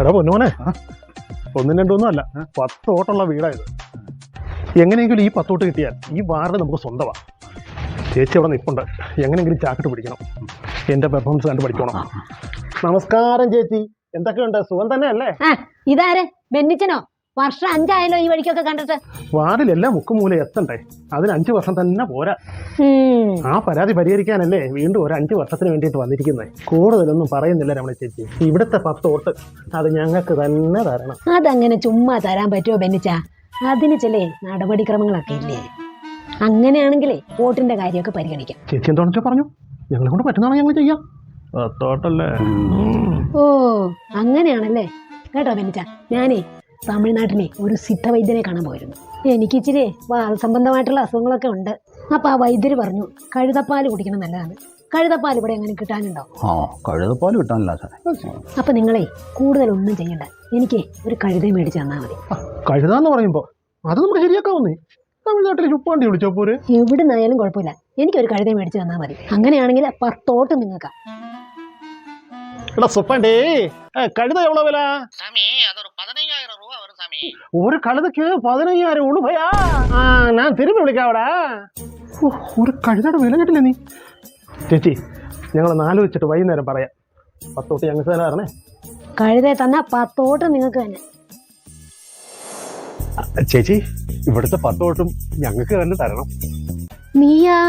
എടാ പൊന്നുമോനെ. ഒന്നും രണ്ടൊന്നും അല്ല. പത്ത് ഓട്ടുള്ള വീടായത്. എങ്ങനെയെങ്കിലും ഈ പത്തോട്ട് കിട്ടിയാൽ ഈ വാർഡ് നമുക്ക് സ്വന്തമാണ് ചേച്ചി അവിടെ നിൽപ്പുണ്ട് എങ്ങനെയെങ്കിലും ചാക്കിട്ട് പിടിക്കണം. എന്റെ പെർഫോമൻസ് കണ്ട് പഠിക്കണം. നമസ്കാരം ചേച്ചി. എന്തൊക്കെയുണ്ട്? സുഖം തന്നെ അല്ലേ ആ ഇതാരെ? ബെന്നിച്ചനോ? വർഷം അഞ്ചായാലോ ഈ വഴിക്കൊക്കെ കണ്ടിട്ട്? വാർഡിലെല്ലാം മുക്കുമൂല എത്തണ്ടേ? അതിന് അഞ്ചു വർഷം തന്നെ പോരാ. ആ പരാതി പരിഹരിക്കാനല്ലേ വീണ്ടും ഒരു അഞ്ചു വർഷത്തിന് വേണ്ടിയിട്ട് വന്നിരിക്കുന്നത് കൂടുതലൊന്നും പറയുന്നില്ല രമണ ചേച്ചി. ഇവിടുത്തെ പത്ത് വോട്ട് അത് ഞങ്ങൾക്ക് തന്നെ തരണം. അതങ്ങനെ ചുമ്മാ തരാൻ പറ്റുമോ ബെന്നിച്ച? അതിന് ചില നടപടിക്രമങ്ങളൊക്കെ ഇല്ലേ? അങ്ങനെയാണെങ്കിലേ വോട്ടിന്റെ കാര്യമൊക്കെ പരിഗണിക്കാം. ചേച്ചി എന്താണെന്ന് പറഞ്ഞു? ഞങ്ങളെ കൊണ്ട് പറ്റുന്നതാണ് ഞങ്ങൾ ചെയ്യാം? ഓ അങ്ങനെയാണല്ലേ. കേട്ടോ ബെന്നിച്ച ഞാനേ തമിഴ്നാട്ടിലെ ഒരു സിദ്ധവൈദ്യനെ കാണാൻ പോയിരുന്നു. എനിക്ക് ഇച്ചിരി സംബന്ധമായിട്ടുള്ള അസുഖങ്ങളൊക്കെ ഉണ്ട്. അപ്പോൾ ആ വൈദ്യർ പറഞ്ഞു കഴുതപ്പാൽ കുടിക്കണം നല്ലതാണ്. കഴുതപ്പാൽ ഇവിടെ എങ്ങനെ കിട്ടാനുണ്ടോ? ആ കഴുതപ്പാൽ കിട്ടാനില്ല സാറേ. അപ്പം നിങ്ങളെ കൂടുതലൊന്നും ചെയ്യണ്ട. എനിക്ക് ഒരു കഴുത മേടിച്ച് തന്നാൽ മതി. കഴുത എന്ന് പറയുമ്പോൾ അത് നമുക്ക് ശരിയാക്കാവുന്നേ എവിടുന്നായാലും ചുപ്പാണ്ടി വിളിച്ചോ പോരെ? എവിടെ കുഴപ്പമില്ല. എനിക്കൊരു കഴുത മേടിച്ച് തന്നാൽ മതി. അങ്ങനെയാണെങ്കിൽ പത്തോട്ട് നിങ്ങൾക്ക്. എടാ കഴുത എവ്വളോ വില? ரூபா வரும் சாமி ഒരു കഴുതക്ക് പതിനയ്യായിരം ഉളുഭയാ ആ ഞാൻ തിരുമ്പി വിളിക്കാവടാ ഓ, ഒരു കഴുതയുടെ വില കേട്ടില്ല നീ ചേച്ചി ഞങ്ങൾ ആലോചിച്ചിട്ട് വൈകുന്നേരം പറയാം പത്തോട്ട് ഞങ്ങൾക്ക് തന്നെ തരണേ കഴുതയെ തന്നാൽ പത്തോട്ട് നിങ്ങൾക്ക് തന്നെ ചേച്ചി ഇവിടുത്തെ പത്തോട്ടും ഞങ്ങൾക്ക് തന്നെ തരണം നീ ആ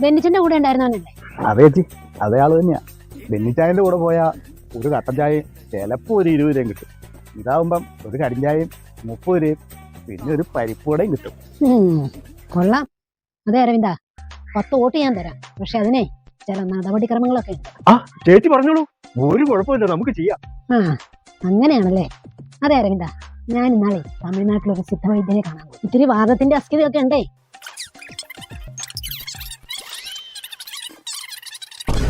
ബെന്നിച്ചന്റെ കൂടെ ഉണ്ടായിരുന്നവനല്ലേ അതെ ചേച്ചി അതേ ആള് തന്നെയാ ബെന്നിച്ചായന്റെ കൂടെ പോയാൽ ഒരു കട്ടൻ ചായയും ചിലപ്പോൾ ഒരു ഇരുപത് രൂപയും കിട്ടും ഇതാവുമ്പം ഒരു കരിഞ്ചായയും മുപ്പത് രൂപയും പിന്നെ ഒരു പരിപ്പൂടയും കിട്ടും. കൊള്ളാം. അതെ അരവിന്ദ പത്ത് വോട്ട് ഞാൻ തരാം. പക്ഷെ അതിനെ ചില നടപടിക്രമങ്ങളൊക്കെ ഉണ്ട്. ആ ചേച്ചി പറഞ്ഞോളൂ. ഒരു കുഴപ്പമില്ല നമുക്ക് ചെയ്യാം. ആ അങ്ങനെയാണല്ലേ? അതെ അരവിന്ദ ഞാൻ ഇന്നാളെ തമിഴ്നാട്ടിലൊരു സിദ്ധവൈദ്യനെ കാണാൻ പോയി. ഇത്തിരി വാദത്തിന്റെ അസ്ഥിതയൊക്കെ ഉണ്ടേ.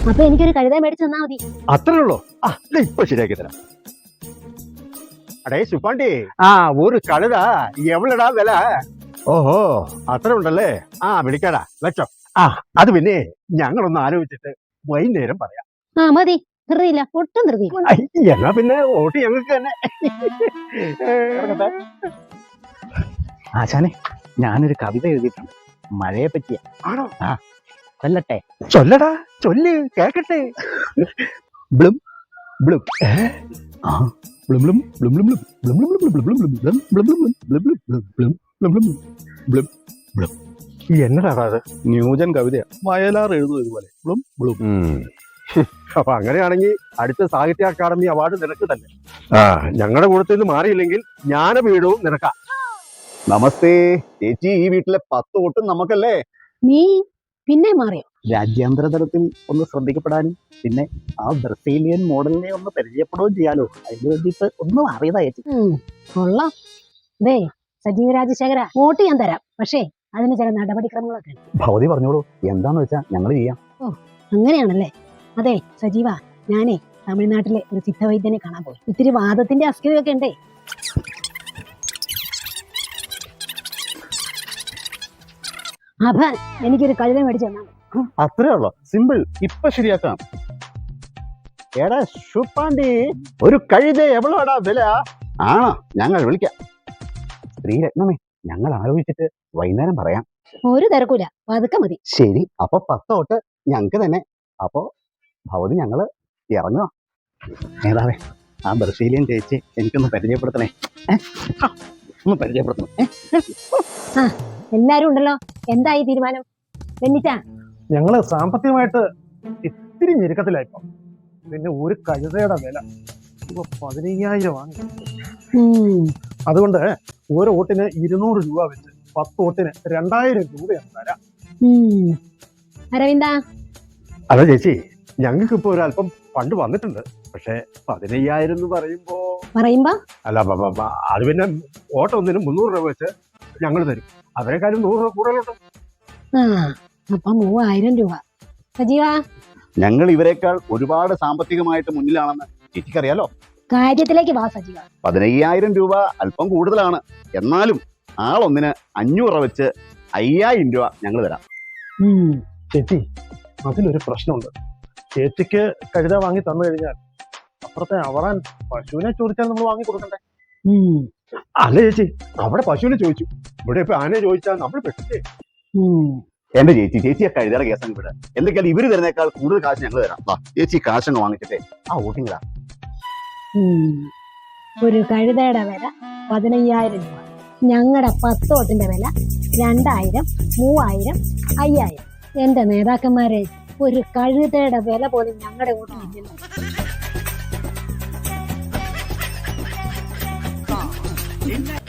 അപ്പൊ എനിക്കൊരു കഴുത മേടിച്ച് തന്നാ മതി. അത്രേ ഉള്ളൂ? ആ ഇപ്പൊ ശരിയാക്കി തരാം. അടേ സുപ്പാണ്ടി ആ. ഒരു കഴുത എവിടെടാ വില? ഓഹോ. അത്ര ഉണ്ടല്ലേ? ആ വിളിക്കാടാ വെച്ചോ. ആ. അത് പിന്നെ ഞങ്ങളൊന്ന് ആലോചിച്ചിട്ട് വൈകുന്നേരം പറയാം. ആ മതി. ധൃതിയില്ല ഒട്ടും ധൃതിയില്ല ഐ, എന്നാ പിന്നെ വോട്ട് ഞങ്ങൾക്ക് തന്നെ. ആശാനെ ഞാനൊരു കവിത എഴുതിയിട്ടുണ്ട്. മഴയെ പറ്റിയ. ആണോ? ആ കൊല്ലട്ടെ ചൊല്ലടാ ചൊല്ല് കേക്കട്ടെ. ബ്ലും ബ്ലും. ആ. എന്നടാ അത് ന്യൂജൻ കവിതയാ വയലാർ എഴുതും ഇതുപോലെ അപ്പൊ അങ്ങനെയാണെങ്കിൽ അടുത്ത സാഹിത്യ അക്കാദമി അവാർഡ് നിനക്ക് തന്നെ ആ ഞങ്ങളുടെ കൂടത്തിൽ നിന്ന് മാറിയില്ലെങ്കിൽ ജ്ഞാനപീഠവും നിനക്കാ നമസ്തേ ചേച്ചി ഈ വീട്ടിലെ പത്ത് കൊട്ടും നമുക്കല്ലേ നീ പിന്നെ മാറിയോ രാജ്യാന്തര തലത്തിൽ ഒന്ന് ശ്രദ്ധിക്കപ്പെടാനും പിന്നെ ആ ബ്രസീലിയൻ മോഡലിനെ ഒന്ന് പരിചയപ്പെടുകയും ചെയ്യാലോ. അതിന് വേണ്ടിയിട്ട് ഒന്ന് മാറിയതായിട്ട് കൊള്ളാം. അതെ സജീവ രാജശേഖര വോട്ട് ഞാൻ തരാം. പക്ഷേ അതിന് ചില നടപടിക്രമങ്ങളൊക്കെ ഭവതി പറഞ്ഞോളൂ എന്താന്ന് വെച്ചാ ഞങ്ങൾ ചെയ്യാം. ഓ അങ്ങനെയാണല്ലേ? അതെ സജീവ ഞാനേ തമിഴ്നാട്ടിലെ ഒരു സിദ്ധവൈദ്യനെ കാണാൻ പോയി. ഇത്തിരി വാദത്തിന്റെ അസ്ഥിതയൊക്കെ ഉണ്ടേ. അഭ എനിക്കൊരു കഴുത മേടിച്ചു തന്നാ. അത്രേ ഉള്ളൂ? സിമ്പിൾ ഇപ്പൊ ശരിയാക്കാം. എടാ ശുപ്പാണ്ടി ഒരു കഴുത എവളോടാ വില? ആണോ? ഞങ്ങൾ വിളിക്കാം. ശ്രീരത്നമേ ഞങ്ങൾ ആലോചിച്ചിട്ട് വൈകുന്നേരം പറയാം. ഒരു തിരക്കൂല. പതുക്കെ മതി. ശരി അപ്പൊ പത്തോട്ട് ഞങ്ങക്ക് തന്നെ. അപ്പോ ഭവതി ഞങ്ങൾ ഇറങ്ങുക നേതാവേ ആ ബ്രസീലിയൻ ചേച്ചി എനിക്കൊന്ന് പരിചയപ്പെടുത്തണേ. ഒന്ന് പരിചയപ്പെടുത്തണം? എല്ലാരും ഉണ്ടല്ലോ. എന്തായി തീരുമാനം? വെന്നിച്ച. ഞങ്ങൾ സാമ്പത്തികമായിട്ട് ഇത്തിരി ഞെരുക്കത്തിലായിപ്പോ. പിന്നെ ഒരു കഴുതയുടെ വില. ഇപ്പൊ പതിനയ്യായിരമാണ് അതുകൊണ്ട് ഓരോ ഓട്ടിന് ഇരുന്നൂറ് രൂപ വെച്ച് പത്ത് ഓട്ടിന് രണ്ടായിരം രൂപയാണ് തരാം അരവിന്ദ. അല്ല ചേച്ചി ഞങ്ങൾക്ക് ഇപ്പൊ ഒരല്പം പണ്ട് വന്നിട്ടുണ്ട്. പക്ഷെ പതിനയ്യായിരം എന്ന് പറയുമ്പോ പറയുമ്പോ? അല്ല അത് പിന്നെ ഓട്ടം ഒന്നിനും മുന്നൂറ് രൂപ വെച്ച് ഞങ്ങൾ തരും. അവരെക്കാളും നൂറ് രൂപ കൂടുതലുണ്ട്. ആ അപ്പൊ മൂവായിരം രൂപ. സജീവ? ഞങ്ങൾ ഇവരെക്കാൾ ഒരുപാട് സാമ്പത്തികമായിട്ട് മുന്നിലാണെന്ന് ചേച്ചിക്കറിയാലോ? കാര്യത്തിലേക്ക് വാ സജീവ. പതിനയ്യായിരം രൂപ അല്പം കൂടുതലാണ്. എന്നാലും ആളൊന്നിന് അഞ്ഞൂറ് രൂപ വെച്ച് അയ്യായിരം രൂപ ഞങ്ങൾ തരാം. ചേച്ചി അതിലൊരു പ്രശ്നമുണ്ട്. ചേച്ചിക്ക് കഴുത വാങ്ങി തന്നു കഴിഞ്ഞാൽ അപ്പുറത്തെ അവറാൻ പശുവിനെ ചോദിച്ചാൽ നമ്മൾ വാങ്ങി കൊടുക്കണ്ടേ? അല്ല ചേച്ചി അവിടെ പശുവിനെ ചോദിച്ചു. ഇവിടെ ഇപ്പൊ ആനെ ചോദിച്ചാ നമ്മൾ പെട്ടേ ഉം. എന്റെ ചേച്ചി ചേച്ചിയെ കഴുതയുടെ കേസ് അങ്ങ് വിടുക എന്തൊക്കെയാലും ഇവർ തരുന്നേക്കാൾ കൂടുതൽ കാശ് ഞങ്ങൾ തരാം. വാ ചേച്ചി കാശ് അങ്ങ് വാങ്ങിച്ചിട്ടേ ആ ഓട്ടിങ്ങളാ ഒരു കഴുതയുടെ വില പതിനയ്യായിരം രൂപ. ഞങ്ങളുടെ പത്തോട്ടിന്റെ വില രണ്ടായിരം മൂവായിരം അയ്യായിരം. എന്റെ നേതാക്കന്മാരെ ഒരു കഴുതയുടെ വില പോലും ഞങ്ങളുടെ വോട്ടിനില്ലല്ലോ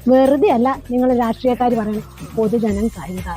വെറുതെ അല്ല നിങ്ങൾ രാഷ്ട്രീയക്കാർ പറയണം പൊതുജനം കഴുത